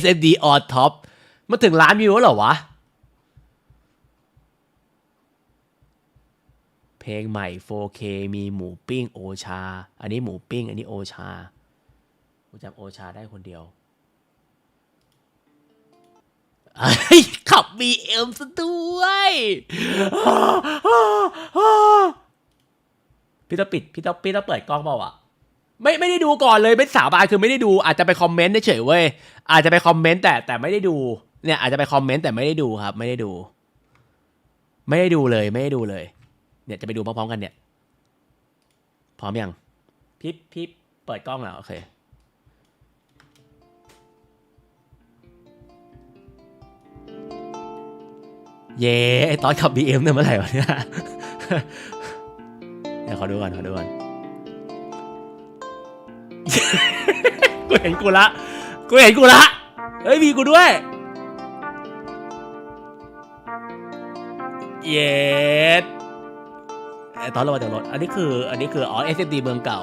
SMD on top มาถึงล้านวิวแล้วเหรอวะ เพลงใหม่ 4K มีหมูปิ้งโอชา อันนี้หมูปิ้ง อันนี้โอชากูจำโอชาได้คนเดียวขับ BM ซะด้วยพี่ต้องปิด พี่ต้องพี่ต้องเปิดกล้องเปล่าอะ ไม่ไม่ได้ดูก่อนเลยไม่สาบานคือไม่ได้ดูอาจจะไปคอมเมนต์เฉยเว้ยอาจจะไปคอมเมนต์แต่แต่ไม่ได้ดู เนี่ยอาจจะไปคอมเมนต์แต่ไม่ได้ดูครับ ไม่ได้ดู ไม่ได้ดูเลยไม่ได้ดูเลย เนี่ยจะไปดูพร้อมๆกันเนี่ย พร้อมยังพี่พี่เปิดกล้องแล้วโอเคเย้ไอตอนขับ BM เนี่ยเมื่อไหร่วะเนี่ยเดี๋ยวขอดูก่อนขอดูก่อน กูเห็นกูละ กูเห็นกูละ เฮ้ยมีกูด้วย เย็ดตอนเรามาจากรถ อันนี้คือ อันนี้คือ อ๋อ SMD เมืองเก่า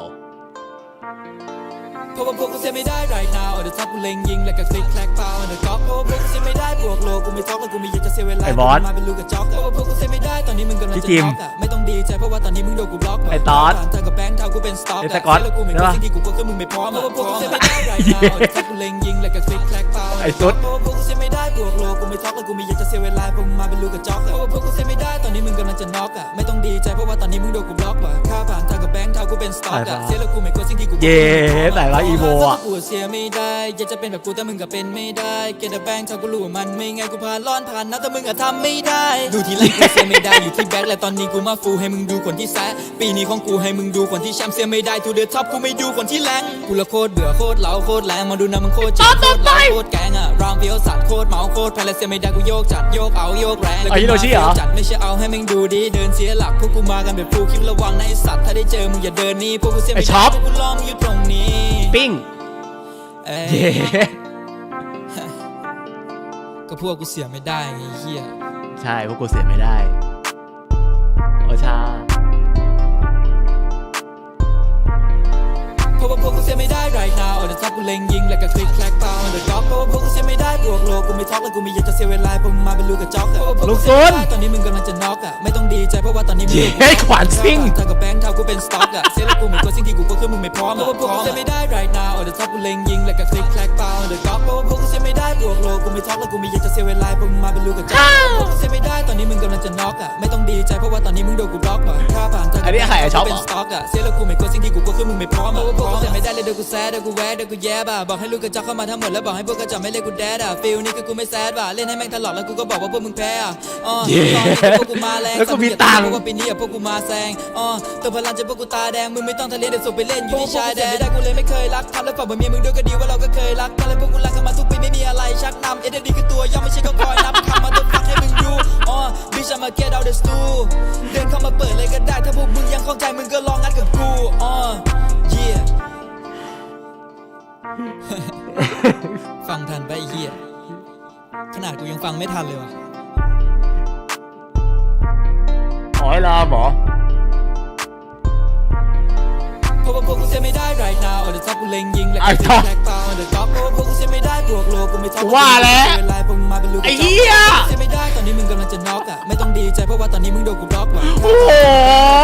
เพราะว่าพวกกูเสียไม่ได้ right now เดี๋ยวทับกูเล็งยิงแล้วก็คลิกแคลกเปล่าเดี๋ยวก๊อกเพราะว่าพวกกูเสียไม่ได้บวกโลกูไม่ท็อกแล้วกูไม่อยากจะเสียเวลาไอ้บอสมาเป็นลูกกระจอกเพราะว่าพวกกูเสียไม่ได้ตอนนี้มึงกำลังพี่จะจิมน็อกอะไม่ต้องดีใจเพราะว่าตอนนี้มึงโดนกูบล็อกไอ้ตอสผ่านเธอกับแบงค์เท่ากูเป็นสต็อกไอ้สก๊อตแล้วกูไม่ใช่รู้ปะสิ่งที่กูก็คือมึงไม่พร้อมเพราะว่าพวกกูเสียไม่ได้ right now เดี๋ยวทับกูเล็งยิงแล้วก็คลิกแคลกเปล่าไอ้สุดเพราะว่าพวกกูเสียไม่ได้บวกโลกูไม่ท็อกแล้วกูไม่อยากจะเสียเวลาเพราะมึงมาเป็นลูกกระจอกเพราะว่าพวกกูเสียไม่ได้ตอนนี้มึงกำลังจะน็อกอะไม่ต้องดีใจเพราะว่าตอนนี้มึงโดนกูบล็อกว่ะค่าผ่านเธอกับแบงค์เท่ากูเป็นสต็อกอะเสียแล้วกูไม่กลัวสิ่งที่กูเย้แต่ละอีโมอะกูเสียไม่ได้อยากจะเป็นแบบกูแต่มึงก็เป็นไม่ได้เกตแบงค์ถ้ากูรู้ว่ามันไม่ไงกูผ่านร้อนผ่านนะแต่มึงอะทำไม่ได้ดูทีไรกูเสียไม่ได้อยู่ที่แบ็คและตอนนี้กูมาฟูให้มึงดูคนที่แซะปีนี้ของกูให้มึงดูคนที่แชมป์เสียไม่ได้ทูเดอะท็อปกูไม่ดูคนที่แรงกูละโคตรเบื่อโคตรเหลาโคตรแรงมาดูนะมึงโคตรเจ็บโคตรแรงโคตรแกงอะรามเฟียวสัตว์โคตรเมาโคตรแพลเสียไม่ได้กูโยกจัดโยกเอาโยกแรงแล้วอะกูฮิโรชิเหรอมาจัดไม่ใช่เอาให้มึงดูดีเดินเสียหลักพวกกูมากันแบบฟูลคลิประวังนะไอสัตว์ถ้าได้เจอมึงอย่าเดินหนี่พวกกูเสียไม่ไอ้ช็ได้อปพวกกูล้อมงอยู่ตรงนี้ปิ้งเอ้ยเย้ก็พวกกูเสียไม่ได้ไงเฮียใช่พวกกูเสียไม่ได้โอชา ราะว่าพวกกูเสียไม่ได้ right now เดี๋ยวทับกูเล็งยิงแล้วก็คลิกแคลกเปล่าเดี๋ยวก๊อกเพราะว่าพวกกูเสียไม่ได้บวกโลกูไม่ท็อกแล้วกูไม่อยากจะเสียเวลาเพราะมึงมาเป็นลูกกระจอกเพราะว่าพวกลูกูเสียไม่ได้ตอนนี้มึงกำลังจะน็อกอะไม่ต้องดีใจเพราะว่าตอนนี้มึงเย้ยขวานซิ่งเท่ากับแบงค์เท่ากูเป็นสต็อกอะเสียแล้วกูไม่กลัวสิ่งที่กูก็คือมึงไม่พร้อมเพราะว่าพวกกูเสียไม่ได้ right now เดี๋ยวทับกูเล็งยิงแล้วก็คลิกแคลกเปล่าเดี๋ยวก๊อกเพราะว่าพวกกูเสียไม่ได้บวกโลกูไม่ท็อกแล้วกูไม่อยากจะเสียเวลาเพราะมึงมาเป็นลูกกระจอกพราะว่าพวกกูเสียไม่ได้ตอนนี้มึงกำลังจะน็อกอะไม่ต้องดีใจเพราะว่าตอนนี้มึงโดนกูบล็อกว่ะค่าผ่านเท่ากับอันนี้ใครอะช็อปเหรอ เป็นสต็อกอะเสียแล้วกูไม่กลัวสิ่งที่กูก็คือมึงไม่พร้อมเพราะว่าพวกกูเสียไม่ได้เลยเดี๋ยวกูแซดเดี๋ยวกูแวะเดี๋ยวกูแย่บ่ะบอกให้ลูกกระจอกเข้ามาทั้งหมดแล้วบอกให้พวกกระจอกไม่เล่นกูแดดอะฟิลนี่คือกูไม่แซดบ่ะเล่นให้แม่งตลอดแล้วกูก็บอกว่าพวกมึงแพ้อะอ๋อเย้ตอนนี้พวกกูมาแรงแล้วกูมีตังค์เพราะว่าปีนี้อะพวกกูมาแซงอ๋อตัวพลังจะพวกกูตาแดงมึงไม่ต้องทะเลเดี๋ยวส่งไปเล่นอยู่ที่ชายแดนไม่ได้กูเลยไม่เคยรักทำแล้วฝากบอกเมียมึงด้วยก็ดีว่าเราก็เคยรักกันเลยพวกกูรักกันมาทุกปีไม่มีอะไรชักนำเอ็ดดีคือตัวย่อมไม่ใช่ก็คอยนับคำมาตัวฟังให้มึงดูอ๋อบิชมา get out the stool เดินเข้ามาเปิดเลยก็ได้ถ้าพวกมึงยังคล่องใจมึงก็ลอง ขนาดกูยังฟังไม่ทันเลยว่ะอ๋อไอ้ลามเหรอเพราะว่าพวกกูเสียไม่ได้ right now เดี๋ยวทับกูเล็งยิงแล้วไอ้ก็ท็อปแบกเปล่าเดี๋ยวก๊อกเพราะว่าพวกกูเสียไม่ได้บวกโลกูไม่ท็อปว่าแล้วเวลาพวกมึงมาเป็นลูกกระจกไอ้เหี้ยเสียไม่ได้ตอนนี้มึงกำลังจะน็อกอะไม่ต้องดีใจเพราะว่าตอนนี้มึงโดนกูบล็อกว่ะโอ้โห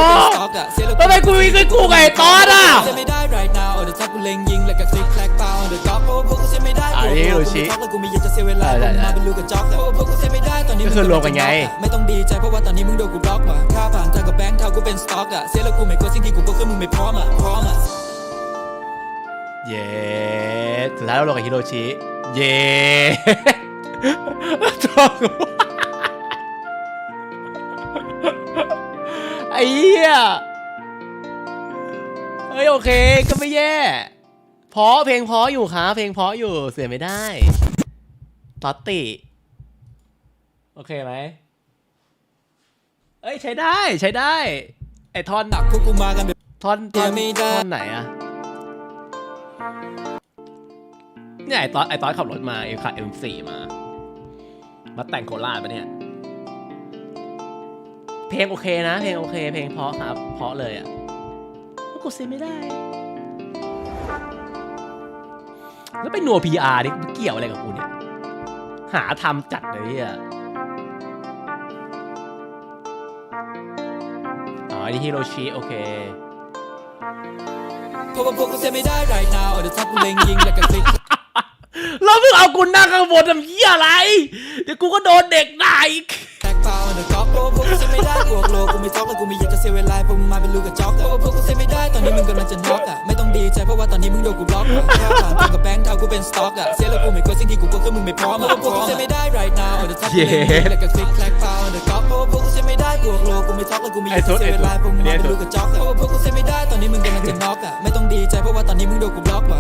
เป็นสต็อกอะเสียแล้วทำไมกูมีเงินกูกับไอ้ตอนอะเสียไม่ได้ right now เดี๋ยวทับกูเล็งยิงแล้วก็คลิกแคลกเปล่าเดี๋ยวก๊อกเพราะว่าพวกกูเสียไม่ได้อะบวกนี่โลดูกูชิไม่ท็อปแล้วกูไม่อยากจะเสียเวลาได้พวกมึงได้มาเป็นลูกกระจอกเพราะว่าพวกกูเสียไม่ได้ตอนนี้ก็คือรวมกันไง ไม่ต้องดีใจเพราะว่าตอนนี้มึงโดนกูบล็อกว่ะค่าผ่านเท่ากับแบงค์เท่ากูเป็นสต็อกอะเสียแล้วกูไม่กลัวสิ่งที่กูก็คือมึงไม่พร้อมอะพร้อมอะเย้สุดท้ายเราลงกับฮิโรชิ เย้ตัวกูไอ้เหี้ยเฮ้ยโอเคก็ไม่แย่ เพราะเพลงเพราะอยู่ครับเพลงเพราะอยู่เสียไม่ได้ตอตติ โอเคไหมเอ้ยใช้ได้ใช้ได้ ไอ้ท่อนหนักพวกกูมากันแบบท่อนท่อนไม่ได้ท่อนไหนอะเนี่ยไอ้ตอนไอ้ตอนขับรถมาเอขับเอ็มสี่มา มาแต่งโคราชปะเนี่ย เพลงโอเคนะ เพลงโอเค เพลงเพราะครับ เพราะเลยอะแล้วกดเซไม่ได้ แล้วไปนัวพีอาร์นี่เกี่ยวอะไรกับกูเนี่ย หาทำจัดเลยอะอ๋ออันนี้ฮิโรชิโอเคเพราะว่าพวกกูเสียไม่ได้ right now เดี๋ยวทับกูเล็งยิงแล้วก็คลิกแล้วมึงเอากูนั่งข้างบนทำเหี้ยอะไร เดี๋ยวกูก็โดนเด็กด่าอีกแท็ก เปล่าเดอะก๊อกเพราะว่าพวกกูเสียไม่ได้บวกโลกูไม่ท็อกแล้วกูไม่อยากจะเสียเวลาพวกมึงมาเป็นลูกกระจอกเพราะว่าพวกกูเสียไม่ได้ตอนนี้มึงกำลังจะน็อกอะไม่ต้องดีใจเพราะว่าตอนนี้มึงโดนกูบล็อกอะแค่ผ่านทางกับแบงค์เท่ากูเป็นสต็อกอะเสียแล้วกูไม่กลัวสิ่งที่กูกลัวคือมึงไม่พร้อมอะเพราะว่าพวกกูเสียไม่ได้ right now เดี๋ยวทับกูเล็งยิงแล้วก็คลิกแท็กเปล่าเดอะก๊อกเพราะว่าพวกกูเสียไม่ได้บวกโลกูไม่ท็อกแล้วกูไม่อยากจะเสียเวลาพวกมึงมาเป็นลูกกระจอกเพราะว่าพวกกูเสียไม่ได้ตอนนี้มึงกำลังจะน็อกอะไม่ต้องดีใจเพราะว่าตอนนี้มึงโดนกูบล็อกว่ะ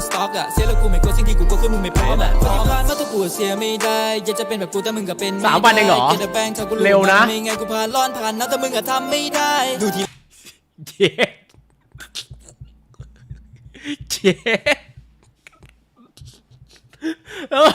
เท่ากูเป็นสต็อกอะเสียแล้วกูไม่กลัวสิ่งที่กูกลัวคือมึงไม่พร้อมอะพอผ่านมาตัวกูเสียไม่ได้อยากจะเป็นแบบกูแต่มึงก็เป็นไม่ได้สามวันเองเหรอก็บแบงค์เท่ากูเร็วนะไม่ไงกูผ่านร้อนผ่านนะแต่มึงอะทำไม่ได้ดูทีเจ๊เจ๊เออ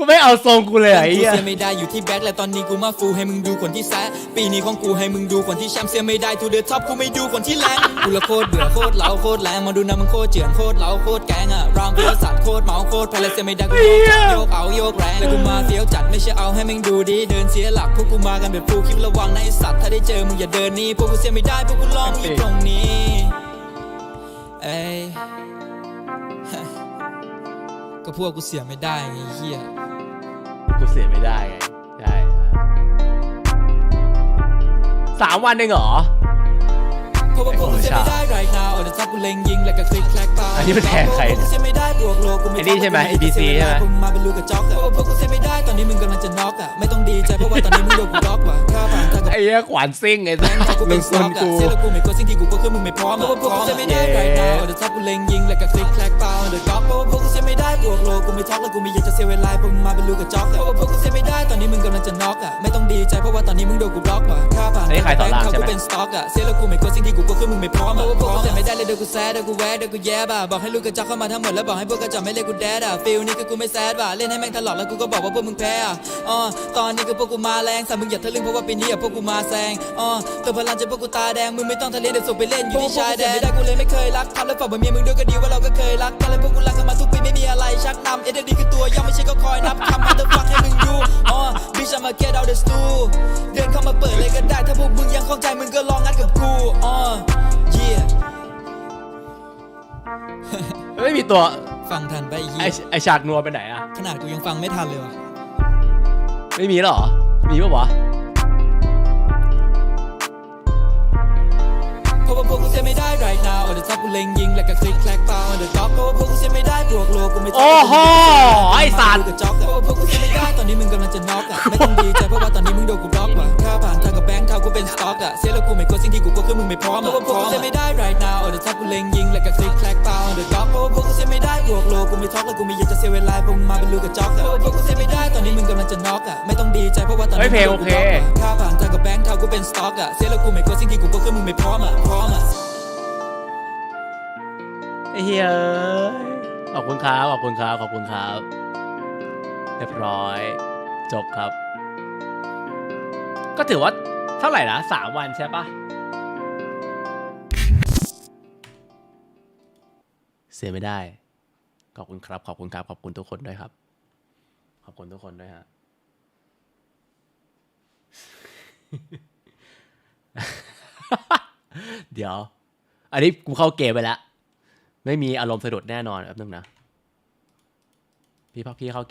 กูไม่เอาทรงกูเลยไอ้กูเหี้ย เสียไม่ได้อยู่ที่แบ็คและตอนนี้กูมาฟูให้มึงดูคนที่แซะปีนี้ของกูให้มึงดูคนที่แชมป์เสียไม่ได้ทูเดอท็อปกูไม่ดูคนที่แรงกูละโคตรเบื่อโคตรเหลาโคตรแรงมาดูนะมึงโคตรเจือนโคตรเหลาโคตรแกงอะรามกูละสัตว์โคตรเมาโคตรพ้แลเสียไม่ได้กูโยกจัดโยกเอาโยกแรงแล้วกูมาเฟี้ยวจัดไม่ใช่เอาให้มึงดูดีเดินเสียหลักพวกกูมากันแบบฟูลคลิประวังนะไอสัตว์ถ้าได้เจอมึงอย่าเดินหนี่พวกกูเสียไม่ได้พวกกูลองอยู่ตรงนี้เอ้ย ก็พวกกูเสียไม่ได้ไงเฮียกูเสียไม่ได้ไงใช่สามวันเองเหรอ ราะว่าพวกกูเสียไม่ได้ right now เดี๋ยวทับกูเล็งยิงแล้วก็คลิกแคลกเปล่าอันนี้มันแทงใครพวกกูเสียไม่ได้บวกโลกูไม่ไอ้นี่ใช่ไหมท็อป ABC ใช่ไหมพวกงมาเป็นลูกกระจอกเพราะว่าพวกกูเสียไม่ได้ตอนนี้มึงกำลังจะน็อกอะไม่ต้องดีใจเพราะว่าตอนนี้มึงโดนกูบล็อกว่ะค่าผ่านทางกับไอ้เหี้ยขวานซิ่งไอ้แบสังค์ถ้ากูมึเป็งนสคุต็อณกอะกู เสียแล้วกูไม่กลัวสิ่งที่กูกลัวคือมึงไม่พร้อมเพราะว่าพวกกูเสียไม่ได้ right now เดี๋ยวทับกูเล็งยิงแล้วก็คลิกแคลกเปล่าเดี๋ยวก๊อกเพราะว่าพวกกูเสียไม่ได้บวกโลกูไม่ท็อกแล้วกูไม่อยากจะเสียเวลาพวกมึงมาเป็นลูกกระจอกเพราะว่าพวกกูเสียไม่ได้ จะน็อกอะไม่ต้องดีใจเพราะว่าตอนนี้มึงโดนกูบล็อกว่ะค่าผ่านอันนี้ใครต่อล่างใช่ไหมเท่ากูเป็นสต็อกอะเสียแล้วกูไม่กลัวสิ่งที่กูกลัวคือมึงไม่พร้อมเพราะว่าพวกกูเสียไม่ได้เลยเดี๋ยวกูแซดเดี๋ยวกูแวะเดี๋ยวกูแย่บ่ะบอกให้ลูกกระจอกเข้ามาทั้งหมดแล้วบอกให้พวกกระจอกไม่เรียกกูแดดอะฟิลนี่คือกูไม่แซดว่ะเล่นให้แม่งตลอดแล้วกูก็บอกว่าพวกมึงแพ้อะอ๋อตอนนี้คือพวกกูมาแรงแต่มึงอย่าทะลึ่งเพราะว่าปีนี้อะพวกกูมาแซงอ๋อตัวพลังจะพวกกูตาแดงมึงไม่ต้องทะเลเดี๋ยวส่งไปเล่นอยู่ที่ชายแดนไม่ได้กูเลยไม่เคยรักทำแล้วฝากบนเมียมึงด้วยก็ดีว่าเราก็เคยรักกันแล้วพวกกูรักกันมาทุกปีไม่มีอะไรชักนำเอ็ดดีคือตัวย่อมไม่ใช่ก็คอยนับคำมันจะฟังให้มึงดูอ๋อบิชมา get out the stool เดินเข้ามาเปิดเลยก็ได้ ถ้าพวกมึงยังคล่องใจมึงก็ลองงัดกับกูอ๋อ yeah ไม่มีตัวฟังทันไปไอ้ไอเหี้ยไอฉากนัวไปไหนอะขนาดกูยังฟังไม่ทันเลยว่ะไม่มีหรอ มีปะวะ พราะว่าพวกกูเสียไม่ได้ right now เดี๋ยวทับกูเล็งยิงแล้วก็คลิกแคลกเปล่าเดี๋ยวก๊อกเพราะว่าพวกกูเสียไม่ได้บวกโลกูไม่ท็โอ้โหไอ้สัตว์กระจอกเพราะว่าพวกกูเสียไม่ได้ตอนนี้มึงกำลังจะน็อกอะไม่ต้องดีใจเพราะว่าตอนนี้มึงโดนกูบล็อกว่ะค่าผ่านทางกับแบงค์เท่ากูเป็นสต็อกอะเสียแล้วกูไม่กลัวสิ่งที่กูกลัวคือมึงไม่พร้อมเพราะว่าพวกกูเสียไม่ได้ right now เดี๋ยวทับกูเล็งยิงแล้วก็คลิกแคลกเปล่าเดี๋ยวก๊อกเพราะว่าพวกกูเสียไม่ได้บวกโลกูไม่ท็อกแล้วกูไม่อยากจะเสียเวลาพวกมึงมาเป็นลูกกระจอกเพราะว่าพวกกูเสียไม่ได้ตอนนี้มึงกำลังจะน็อกอะไม่ต้องดีใจเพราะว่าตอนนี้เฮ้ยเพลงมึโอโดนเคกูบล็อกว่ะค่าผ่านทางกับแบงค์เท่ากูเป็นสต็อกอะเสียแล้วกูไม่กลัวสิ่งที่กูกลัวคือมึงไม่พร้อมอะพร้อมอะไอ้เฮ้ยขอบคุณครับขอบคุณครับขอบคุณครับเรียบร้อย จบครับ ก็ถือว่า เท่าไหร่นะสามวันใช่ปะเสียไม่ได้ ขอบคุณครับ ขอบคุณครับ ขอบคุณทุกคนด้วยครับ ขอบคุณทุกคนด้วยฮะ เดี๋ยว อันนี้กูเข้าเกมไปแล้ว ไม่มีอารมณ์สะดุดแน่นอนแป๊บนึงนะ พี่พักพี่เข้าเกม